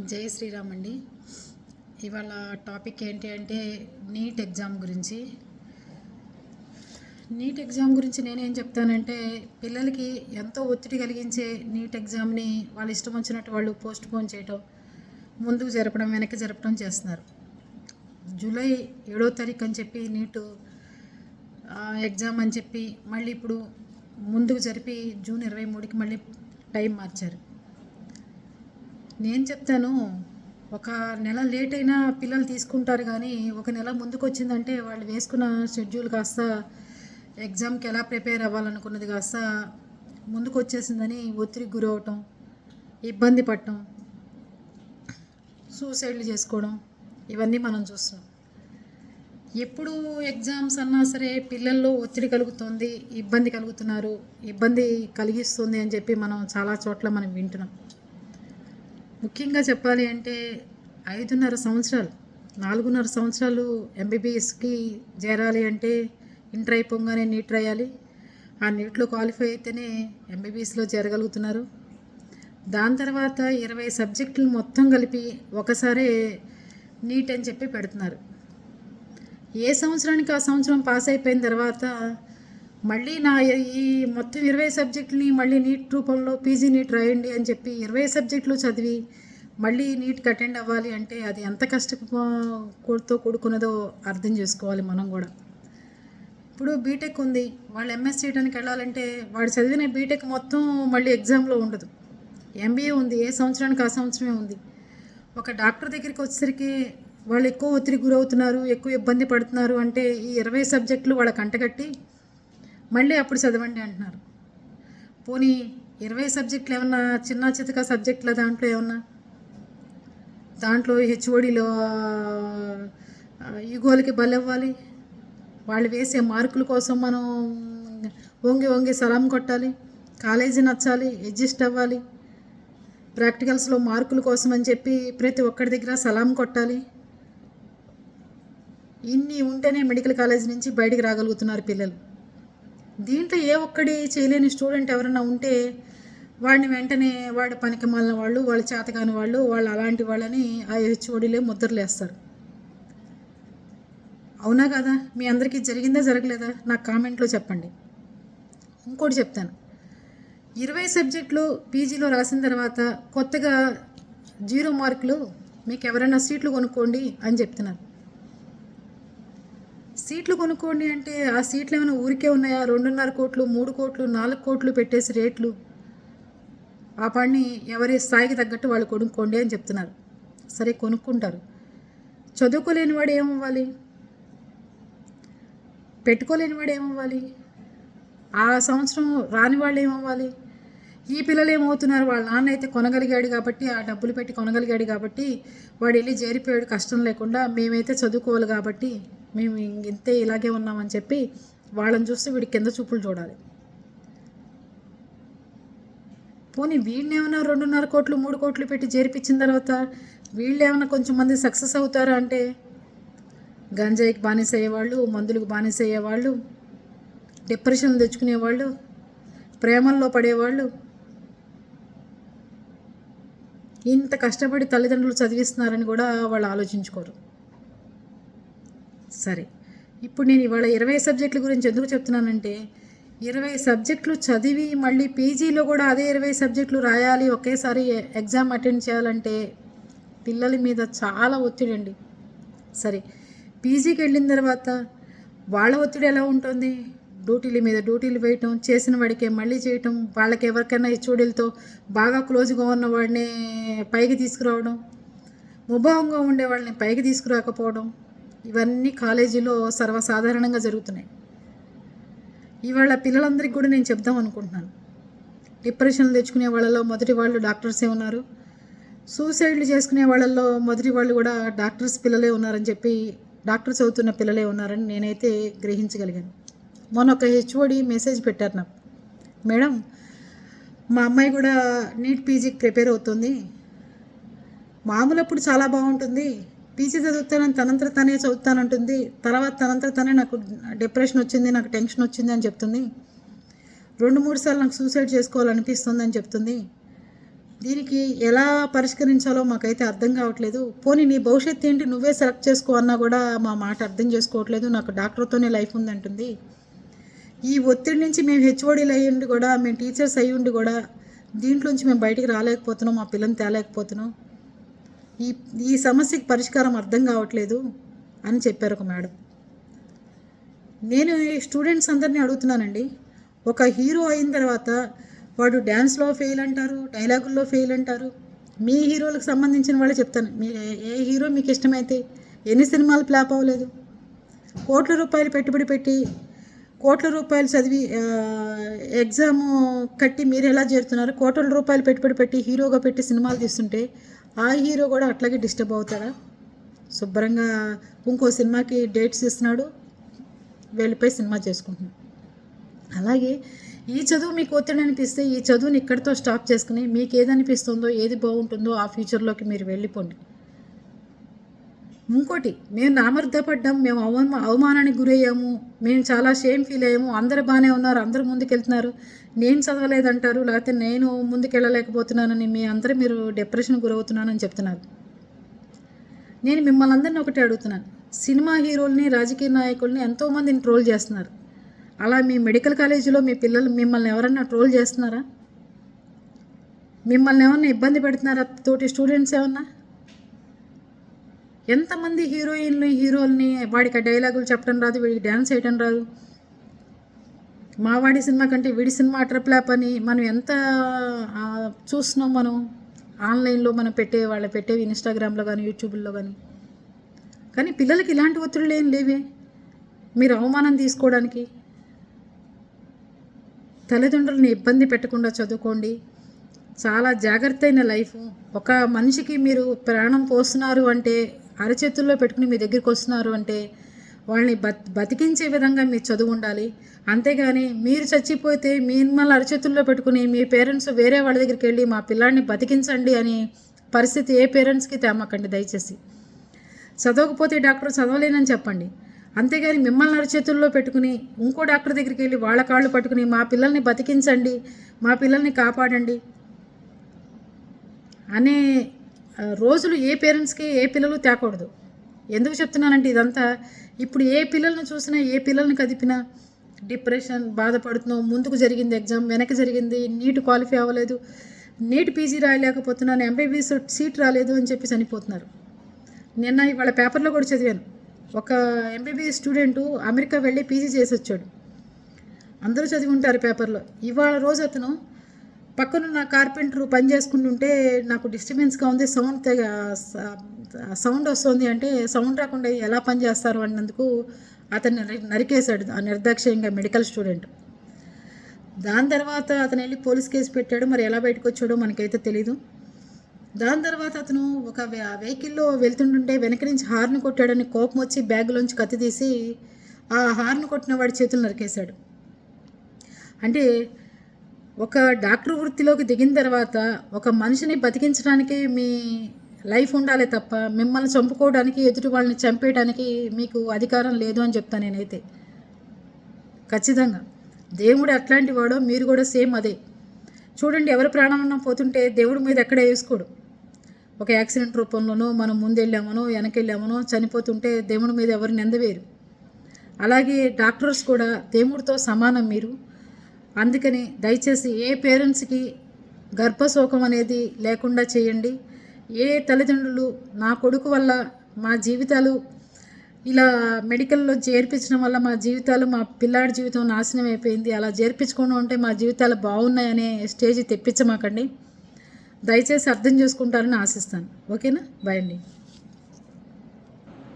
జై శ్రీరామ్ అండి. ఇవాళ టాపిక్ ఏంటి అంటే నీట్ ఎగ్జామ్ గురించి. నీట్ ఎగ్జామ్ గురించి నేనేం చెప్తానంటే పిల్లలకి ఎంతో ఒత్తిడి కలిగించే నీట్ ఎగ్జామ్ని వాళ్ళ ఇష్టం వచ్చినట్టు వాళ్ళు పోస్ట్ పోన్ చేయటం ముందుకు జరపడం వెనక్కి జరపడం చేస్తున్నారు. జూలై ఏడో తారీఖు అని చెప్పి నీటు ఎగ్జామ్ అని చెప్పి మళ్ళీ ఇప్పుడు ముందుకు జరిపి జూన్ ఇరవై మూడుకి మళ్ళీ టైం మార్చారు. నేను చెప్తాను ఒక నెల లేట్ అయినా పిల్లలు తీసుకుంటారు కానీ ఒక నెల ముందుకు వచ్చిందంటే వాళ్ళు వేసుకున్న షెడ్యూల్ కాస్త ఎగ్జామ్కి ఎలా ప్రిపేర్ అవ్వాలనుకున్నది కాస్త ముందుకు వచ్చేసిందని ఒత్తిడికి గురవటం ఇబ్బంది పడటం సూసైడ్లు చేసుకోవడం ఇవన్నీ మనం చూస్తాం ఎప్పుడు ఎగ్జామ్స్ అన్నా సరే పిల్లల్లో ఒత్తిడి కలుగుతుంది ఇబ్బంది కలుగుతున్నారు ఇబ్బంది కలిగిస్తుంది అని చెప్పి మనం చాలా చోట్ల మనం వింటున్నాం. ముఖ్యంగా చెప్పాలి అంటే ఐదున్నర సంవత్సరాలు నాలుగున్నర సంవత్సరాలు ఎంబీబీఎస్కి చేరాలి అంటే ఇంటర్ అయిపోగానే నీట్ రాయాలి. ఆ నీట్లో క్వాలిఫై అయితేనే ఎంబీబీఎస్లో చేరగలుగుతున్నారు. దాని తర్వాత ఇరవై సబ్జెక్టులు మొత్తం కలిపి ఒకసారే నీట్ అని చెప్పి పెడుతున్నారు. ఏ సంవత్సరానికి ఆ సంవత్సరం పాస్ అయిపోయిన తర్వాత మళ్ళీ నా ఈ మొత్తం ఇరవై సబ్జెక్టుని మళ్ళీ నీట్ రూపంలో పీజీ నీట్ రాయండి అని చెప్పి ఇరవై సబ్జెక్టులు చదివి మళ్ళీ నీట్కి అటెండ్ అవ్వాలి అంటే అది ఎంత కష్టతో కూడుకున్నదో అర్థం చేసుకోవాలి మనం కూడా. ఇప్పుడు బీటెక్ ఉంది. వాళ్ళు ఎంఎస్ చేయడానికి వెళ్ళాలంటే వాడు చదివిన బీటెక్ మొత్తం మళ్ళీ ఎగ్జామ్లో ఉండదు. ఎంబీఏ ఉంది. ఏ సంవత్సరానికి ఆ సంవత్సరమే ఉంది. ఒక డాక్టర్ దగ్గరికి వచ్చేసరికి వాళ్ళు ఎక్కువ ఒత్తిడి గురవుతున్నారు ఎక్కువ ఇబ్బంది పడుతున్నారు అంటే ఈ ఇరవై సబ్జెక్టులు వాళ్ళకి అంటగట్టి మళ్ళీ అప్పుడు చదవండి అంటున్నారు. పోనీ ఇరవై సబ్జెక్టులు ఏమన్నా చిన్న చితక సబ్జెక్టుల దాంట్లో ఏమన్నా? దాంట్లో హెచ్ఓడిలో ఈగోలకి బలవ్వాలి. వాళ్ళు వేసే మార్కుల కోసం మనం వంగి వంగి సలాం కొట్టాలి. కాలేజీ నచ్చాలి అడ్జస్ట్ అవ్వాలి. ప్రాక్టికల్స్లో మార్కుల కోసం అని చెప్పి ప్రతి ఒక్కరి దగ్గర సలాం కొట్టాలి. ఇన్ని ఉంటేనే మెడికల్ కాలేజ్ నుంచి బయటికి రాగలుగుతున్నారు పిల్లలు. దీంట్లో ఏ ఒక్కడి చేయలేని స్టూడెంట్ ఎవరైనా ఉంటే వాడిని వెంటనే వాడు పనికి మాలిన వాళ్ళు వాళ్ళ చేతకాని వాళ్ళు వాళ్ళు అలాంటి వాళ్ళని ఆ హెచ్ఓడిలే ముద్రలేస్తారు అవునా కదా? మీ అందరికీ జరిగిందా జరగలేదా? నాకు కామెంట్లో చెప్పండి. ఇంకోటి చెప్తాను. ఇరవై సబ్జెక్టులు పీజీలో రాసిన తర్వాత కొత్తగా జీరో మార్కులు మీకు ఎవరైనా సీట్లు కొనుక్కోండి అని చెప్తున్నారు. సీట్లు కొనుక్కోండి అంటే ఆ సీట్లు ఏమైనా ఊరికే ఉన్నాయా? రెండున్నర కోట్లు మూడు కోట్లు నాలుగు కోట్లు పెట్టేసి రేట్లు. ఆ పని ఎవరి స్థాయికి తగ్గట్టు వాళ్ళు కొనుక్కోండి అని చెప్తున్నారు. సరే కొనుక్కుంటారు. చదువుకోలేని వాడు ఏమవ్వాలి? పెట్టుకోలేని వాడు ఏమవ్వాలి? ఆ సంవత్సరం రాని వాళ్ళు ఏమవ్వాలి? ఈ పిల్లలు ఏమవుతున్నారు వాళ్ళ నాన్న అయితే కొనగలిగాడు కాబట్టి ఆ డబ్బులు పెట్టి కొనగలిగాడు కాబట్టి వాడు వెళ్ళి చేరిపోయాడు కష్టం లేకుండా మేమైతే చదువుకోవాలి కాబట్టి మేము ఇంతే ఇలాగే ఉన్నామని చెప్పి వాళ్ళని చూస్తే వీడి కింద చూపులు చూడాలి. పోనీ వీళ్ళు ఏమైనా రెండున్నర కోట్లు మూడు కోట్లు పెట్టి చేర్పించిన తర్వాత వీళ్ళు ఏమైనా కొంచెం మంది సక్సెస్ అవుతారా అంటే? గంజాయికి బానిస అయ్యేవాళ్ళు మందులకు బానిస అయ్యేవాళ్ళు డిప్రెషన్ తెచ్చుకునేవాళ్ళు ప్రేమల్లో పడేవాళ్ళు ఇంత కష్టపడి తల్లిదండ్రులు చదివిస్తున్నారని కూడా వాళ్ళు ఆలోచించుకోరు. సరే ఇప్పుడు నేను ఇవాళ ఇరవై సబ్జెక్టుల గురించి ఎందుకు చెప్తున్నానంటే ఇరవై సబ్జెక్టులు చదివి మళ్ళీ పీజీలో కూడా అదే ఇరవై సబ్జెక్టులు రాయాలి ఒకేసారి ఎగ్జామ్ అటెండ్ చేయాలంటే పిల్లల మీద చాలా ఒత్తిడి అండి. సరే పీజీకి వెళ్ళిన తర్వాత వాళ్ళ ఒత్తిడి ఎలా ఉంటుంది? డ్యూటీల మీద డ్యూటీలు వేయటం చేసిన వాడికే మళ్ళీ చేయటం వాళ్ళకి ఎవరికైనా హెచ్ఓడీలతో బాగా క్లోజ్గా ఉన్న వాడిని పైకి తీసుకురావడం ముభావంగా ఉండే వాళ్ళని పైకి తీసుకురాకపోవడం ఇవన్నీ కాలేజీలో సర్వసాధారణంగా జరుగుతున్నాయి. ఇవాళ పిల్లలందరికీ కూడా నేను చెప్దాం అనుకుంటున్నాను. డిప్రెషన్లు తెచ్చుకునే వాళ్ళలో మొదటి వాళ్ళు డాక్టర్సే ఉన్నారు. సూసైడ్లు చేసుకునే వాళ్ళల్లో మొదటి వాళ్ళు కూడా డాక్టర్స్ పిల్లలే ఉన్నారని చెప్పి డాక్టర్ చదువుతున్న పిల్లలే ఉన్నారని నేనైతే గ్రహించగలిగాను. మొన్న ఒక హెచ్ఓడి మెసేజ్ పెట్టారు నాకు. మేడం మా అమ్మాయి కూడా నీట్ పీజీకి ప్రిపేర్ అవుతుంది. మామూలు అప్పుడు చాలా బాగుంటుంది. పీజీ చదువుతానని తనంతర తనే చదువుతానంటుంది. తర్వాత తనంతర తనే నాకు డిప్రెషన్ వచ్చింది నాకు టెన్షన్ వచ్చింది అని చెప్తుంది. రెండు మూడు సార్లు నాకు సూసైడ్ చేసుకోవాలనిపిస్తుంది అని చెప్తుంది. దీనికి ఎలా పరిష్కరించాలో మాకైతే అర్థం కావట్లేదు. పోనీ నీ భవిష్యత్తు ఏంటి? నువ్వే సెలెక్ట్ చేసుకో అన్నా కూడా మా మాట అర్థం చేసుకోవట్లేదు. నాకు డాక్టర్తోనే లైఫ్ ఉందంటుంది. ఈ ఒత్తిడి నుంచి మేము హెచ్ఓడీలు అయ్యుండి కూడా మేము టీచర్స్ అయ్యి ఉండి కూడా దీంట్లోంచి మేము బయటికి రాలేకపోతున్నాం మా పిల్లని తేలేకపోతున్నాం. ఈ ఈ సమస్యకి పరిష్కారం అర్థం కావట్లేదు అని చెప్పారు ఒక మేడం. నేను స్టూడెంట్స్ అందరినీ అడుగుతున్నానండి. ఒక హీరో అయిన తర్వాత వాడు డ్యాన్స్లో ఫెయిల్ అంటారు డైలాగుల్లో ఫెయిల్ అంటారు. మీ హీరోలకు సంబంధించిన వాళ్ళే చెప్తాను. మీ ఏ- ఏ హీరో మీకు ఇష్టమైతే ఎన్ని సినిమాలు ఫ్లాప్ అవ్వలేదు? కోట్ల రూపాయలు పెట్టుబడి పెట్టి కోట్ల రూపాయలు చదివి ఎగ్జాము ఎగ్జామ్ కట్టి మీరు ఎలా చేరుతున్నారు? కోట్ల రూపాయలు పెట్టుబడి పెట్టి హీరోగా పెట్టి సినిమాలు తీస్తుంటే ఆ హీరో కూడా అట్లాగే డిస్టర్బ్ అవుతాడా? శుభ్రంగా ఇంకో సినిమాకి డేట్స్ ఇస్తున్నాడు వెళ్ళిపోయి సినిమా చేసుకుంటున్నాడు. అలాగే ఈ చదువు మీకు ఒత్తిడి అనిపిస్తే ఈ చదువుని ఇక్కడితో స్టాప్ చేసుకుని మీకు ఏదనిపిస్తుందో ఏది బాగుంటుందో ఆ ఫ్యూచర్లోకి మీరు వెళ్ళిపోండి. ఇంకోటి మేము నామర్థపడ్డాం మేము అవమా అవమానానికి గురయ్యాము మేము చాలా షేమ్ ఫీల్ అయ్యాము అందరు బాగానే ఉన్నారు అందరూ ముందుకెళ్తున్నారు. నేను చదవలేదంటారు లేకపోతే నేను ముందుకెళ్ళలేకపోతున్నానని మీ అందరూ మీరు డిప్రెషన్ గురవుతున్నానని చెప్తున్నారు. నేను మిమ్మల్ని అందరిని ఒకటే అడుగుతున్నాను. సినిమా హీరోల్ని రాజకీయ నాయకుల్ని ఎంతోమందిని ట్రోల్ చేస్తున్నారు. అలా మీ మెడికల్ కాలేజీలో మీ పిల్లలు మిమ్మల్ని ఎవరన్నా ట్రోల్ చేస్తున్నారా? మిమ్మల్ని ఏమన్నా ఇబ్బంది పెడుతున్నారా? తోటి స్టూడెంట్స్ ఏమన్నా? ఎంతమంది హీరోయిన్లు హీరోల్ని వాడికి ఆ డైలాగులు చెప్పడం రాదు వీడికి డ్యాన్స్ వేయడం రాదు? మావాడి సినిమా కంటే వీడి సినిమా అట్రప్లాప్ అని మనం ఎంత చూస్తున్నాం మనం? ఆన్లైన్లో మనం పెట్టే వాళ్ళు పెట్టేవి ఇన్స్టాగ్రామ్లో కానీ యూట్యూబ్లో కానీ. కానీ పిల్లలకి ఇలాంటి ఒత్తిడులు ఏం లేవే? మీరు అవమానం తీసుకోవడానికి. తల్లిదండ్రులని ఇబ్బంది పెట్టకుండా చదువుకోండి. చాలా జాగ్రత్త అయిన లైఫ్. ఒక మనిషికి మీరు ప్రాణం పోస్తున్నారు అంటే అరచేతుల్లో పెట్టుకుని మీ దగ్గరికి వస్తున్నారు అంటే వాళ్ళని బత్ బతికించే విధంగా మీ చదువు ఉండాలి. అంతేగాని మీరు చచ్చిపోతే మిమ్మల్ని అరచేతుల్లో పెట్టుకుని మీ పేరెంట్స్ వేరే వాళ్ళ దగ్గరికి వెళ్ళి మా పిల్లాడిని బతికించండి అని పరిస్థితి ఏ పేరెంట్స్కి తేమకండి దయచేసి. చదవకపోతే డాక్టర్ చదవలేనని చెప్పండి. అంతేగాని మిమ్మల్ని అరచేతుల్లో పెట్టుకుని ఇంకో డాక్టర్ దగ్గరికి వెళ్ళి వాళ్ళ కాళ్ళు పట్టుకుని మా పిల్లల్ని బతికించండి మా పిల్లల్ని కాపాడండి అనే రోజులు ఏ పేరెంట్స్కి ఏ పిల్లలు తేకూడదు. ఎందుకు చెప్తున్నానంటే ఇదంతా ఇప్పుడు ఏ పిల్లల్ని చూసినా ఏ పిల్లల్ని కదిపినా డిప్రెషన్ బాధపడుతున్నావు ముందుకు జరిగింది ఎగ్జామ్ వెనక్కి జరిగింది నీట్ క్వాలిఫై అవ్వలేదు నీట్ పీజీ రాయలేకపోతున్నాను ఎంబీబీఎస్ సీట్ రాలేదు అని చెప్పి చనిపోతున్నారు. నిన్న ఇవాళ పేపర్లో కూడా చదివాను. ఒక ఎంబీబీఎస్ స్టూడెంటు అమెరికా వెళ్ళి పీజీ చేసి వచ్చాడు. అందరూ చదివి ఉంటారు పేపర్లో. ఇవాళ రోజు అతను పక్కనున్న కార్పెంటర్ పని చేసుకుంటుంటే నాకు డిస్టర్బెన్స్గా ఉంది సౌండ్ తెగ సౌండ్ వస్తుంది అంటే సౌండ్ రాకుండా ఎలా పని చేస్తారు అన్నందుకు అతను నరికేశాడు ఆ నిర్దాక్ష్యంగా మెడికల్ స్టూడెంట్. దాని తర్వాత అతను వెళ్ళి పోలీస్ కేసు పెట్టాడు. మరి ఎలా బయటకు వచ్చాడో మనకైతే తెలీదు. దాని తర్వాత అతను ఒక వెహికల్లో వెళ్తుంటుంటే వెనక నుంచి హార్న్ కొట్టాడని కోపం వచ్చి బ్యాగ్లోంచి కత్తి తీసి ఆ హార్న్ కొట్టిన వాడి చేతులు నరికేశాడు. అంటే ఒక డాక్టర్ వృత్తిలోకి దిగిన తర్వాత ఒక మనిషిని బతికించడానికి మీ లైఫ్ ఉండాలి తప్ప మిమ్మల్ని చంపుకోవడానికి ఎదుటి వాళ్ళని చంపేయడానికి మీకు అధికారం లేదు అని చెప్తాను నేనైతే. ఖచ్చితంగా. దేవుడు అట్లాంటి వాడో మీరు కూడా సేమ్ అదే. చూడండి ఎవరి ప్రాణం పోతుంటే దేవుడి మీద ఎక్కడ వేసుకోడు. ఒక యాక్సిడెంట్ రూపంలోనో మనం ముందెళ్ళామనో వెనకెళ్ళామనో చనిపోతుంటే దేవుడి మీద ఎవరు నిందవేరు అలాగే డాక్టర్స్ కూడా దేవుడితో సమానం మీరు. అందుకని దయచేసి ఏ పేరెంట్స్కి గర్భశోకం అనేది లేకుండా చేయండి. ఏ తల్లిదండ్రులు నా కొడుకు వల్ల మా జీవితాలు ఇలా మెడికల్లో చేర్పించడం వల్ల మా జీవితాలు మా పిల్లాడి జీవితం నాశనం అయిపోయింది అలా చేర్పించకుండా ఉంటే మా జీవితాలు బాగున్నాయనే స్టేజ్ తెప్పించమాకండి. దయచేసి అర్థం చేసుకుంటారని ఆశిస్తాను. ఓకేనా? బాయ్ అండి.